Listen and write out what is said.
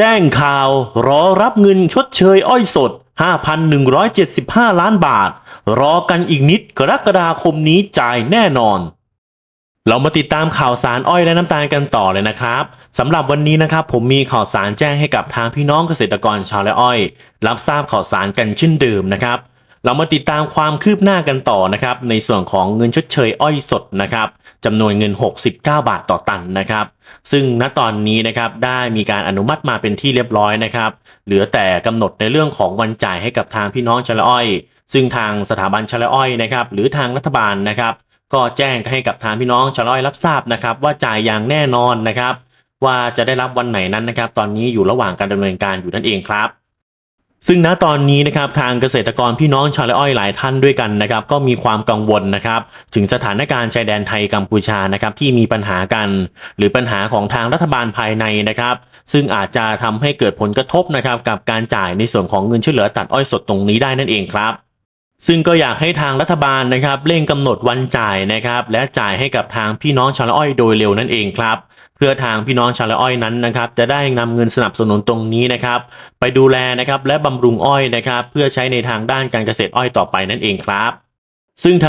แจ้งข่าวรอรับเงินชดเชยอ้อยสด 5,175 ล้านบาท รอกันอีกนิดกรกฎาคมนี้จ่ายแน่นอน เรามาติดตามข่าวสารอ้อยและน้ำตาลกันต่อเลยนะครับสำหรับวันนี้นะครับผมมีข่าวสารแจ้งให้กับทางพี่น้องเกษตรกรชาวไร่อ้อย รับทราบข่าวสารกันเช่นเดิมนะครับ เรามาติดตามความคืบหน้ากันต่อนะครับในส่วนของเงินชดเชยอ้อยสดนะครับจำนวนเงิน 69 บาทต่อตันนะครับซึ่งณตอนนี้นะครับได้มีการอนุมัติมาเป็นที่เรียบร้อยนะครับเหลือแต่กำหนดในเรื่องของวันจ่ายให้กับทางพี่น้องชาวอ้อย ซึ่งทางสถาบันชาวอ้อยนะครับหรือทางรัฐบาลนะครับก็แจ้งให้กับทางพี่น้องชาวอ้อยรับทราบนะครับว่าจ่ายอย่างแน่นอนนะครับว่าจะได้รับวันไหนนั้นนะครับ ตอนนี้อยู่ระหว่างการดำเนินการอยู่นั่นเองครับ ซึ่งณตอนนี้นะครับทางเกษตรกรพี่น้องชาวไร่อ้อยหลายท่านด้วยกันนะครับก็มีความกังวลนะครับถึงสถานการณ์ชายแดนไทยกัมพูชานะครับที่มีปัญหากัน หรือปัญหาของทางรัฐบาลภายในนะครับ ซึ่งอาจจะทำให้เกิดผลกระทบนะครับกับการจ่ายในส่วนของเงินช่วยเหลือตัดอ้อยสดตรงนี้ได้นั่นเองครับ ซึ่งก็อยากให้ทางรัฐบาลนะครับเร่งกำหนดวันจ่ายนะครับ และจ่ายให้กับทางพี่น้องชาวอ้อยโดยเร็วนั่นเองครับ เพื่อทางพี่น้องชาวไอ้อยนั้นนะครับจะได้นำเงินสนับสนุนตรงนี้นะครับ ไปดูแลนะครับและบำรุงอ้อยนะครับ เพื่อใช้ในทางด้านการเกษตรอ้อยต่อไปนั่นเองครับ ซึ่งทาง